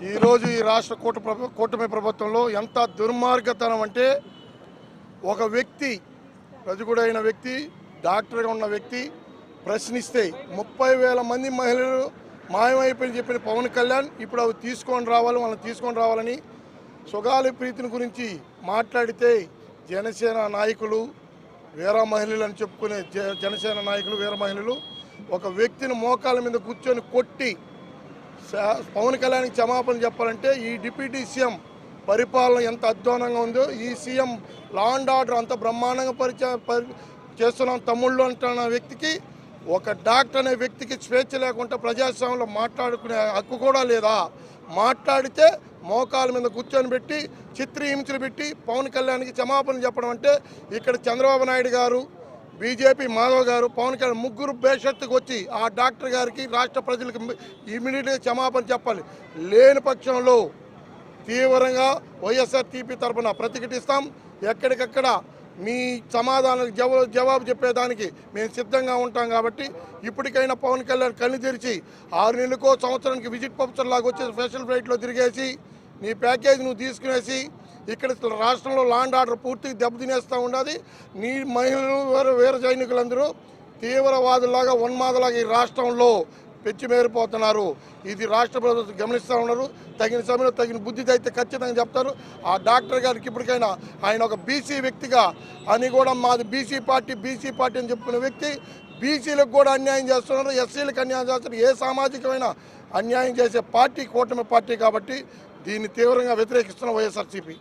ఈరోజు ఈ రాష్ట్ర కూట కూటమి ప్రభుత్వంలో ఎంత దుర్మార్గతనం అంటే ఒక వ్యక్తి రజకుడైన వ్యక్తి డాక్టర్గా ఉన్న వ్యక్తి ప్రశ్నిస్తే ముప్పై వేల మంది మహిళలు మాయమైపోయి చెప్పిన పవన్ కళ్యాణ్ ఇప్పుడు అవి తీసుకొని రావాలి వాళ్ళని తీసుకొని రావాలని సుగాలి ప్రీతిని గురించి మాట్లాడితే జనసేన నాయకులు వీర మహిళలు అని చెప్పుకునే జ- జనసేన నాయకులు వీర మహిళలు ఒక వ్యక్తిని మోకాల మీద కూర్చొని కొట్టి పవన్ కళ్యాణ్కి క్షమాపణ చెప్పాలంటే ఈ డిప్యూటీ సీఎం పరిపాలన ఎంత అధ్వానంగా ఉందో ఈ సీఎం లా అండ్ ఆర్డర్ అంత బ్రహ్మాండంగా పరిచయ పరి చేస్తున్నాం తమ్ముళ్ళు అంటున్న వ్యక్తికి ఒక డాక్టర్ అనే వ్యక్తికి స్వేచ్ఛ లేకుండా ప్రజాస్వామ్యంలో మాట్లాడుకునే హక్కు కూడా లేదా? మాట్లాడితే మోకాల మీద కూర్చొని పెట్టి చిత్రహింసలు పెట్టి పవన్ కళ్యాణ్కి క్షమాపణ చెప్పడం అంటే ఇక్కడ చంద్రబాబు నాయుడు గారు బీజేపీ మాధవ్ గారు పవన్ కళ్యాణ్ ముగ్గురు బేషత్తుకు వచ్చి ఆ డాక్టర్ గారికి రాష్ట్ర ప్రజలకు ఇమీడియట్గా క్షమాపణ చెప్పాలి. లేని పక్షంలో తీవ్రంగా వైఎస్ఆర్ టీపీ తరఫున ప్రతిఘటిస్తాం. ఎక్కడికక్కడ మీ సమాధానం జవా జవాబు చెప్పేదానికి మేము సిద్ధంగా ఉంటాం కాబట్టి ఇప్పటికైనా పవన్ కళ్యాణ్ కళ్ళు తెరిచి ఆరు నెలలకో సంవత్సరానికి విజిట్ పంపించడం లాగా వచ్చేసి స్పెషల్ ఫ్లైట్లో తిరిగేసి నీ ప్యాకేజ్ నువ్వు తీసుకునేసి ఇక్కడ రాష్ట్రంలో లాండ్ ఆర్డర్ పూర్తిగా దెబ్బతినేస్తూ ఉన్నది నీ మహిళలు వేరు వేరే సైనికులందరూ తీవ్రవాదులాగా ఉన్మాదలాగా ఈ రాష్ట్రంలో పెచ్చిమేరిపోతున్నారు. ఇది రాష్ట్ర ప్రభుత్వం గమనిస్తూ ఉన్నారు. తగిన సమయంలో తగిన బుద్ధి అయితే ఖచ్చితంగా చెప్తారు. ఆ డాక్టర్ గారికి ఇప్పటికైనా ఆయన ఒక బీసీ వ్యక్తిగా అని కూడా మాది బీసీ పార్టీ బీసీ పార్టీ అని చెప్పిన వ్యక్తి బీసీలకు కూడా అన్యాయం చేస్తున్నారు. ఎస్సీలకు అన్యాయం చేస్తున్నారు. ఏ సామాజికమైన అన్యాయం చేసే పార్టీ కూటమి పార్టీ కాబట్టి దీన్ని తీవ్రంగా వ్యతిరేకిస్తున్న వైఎస్ఆర్సీపీ.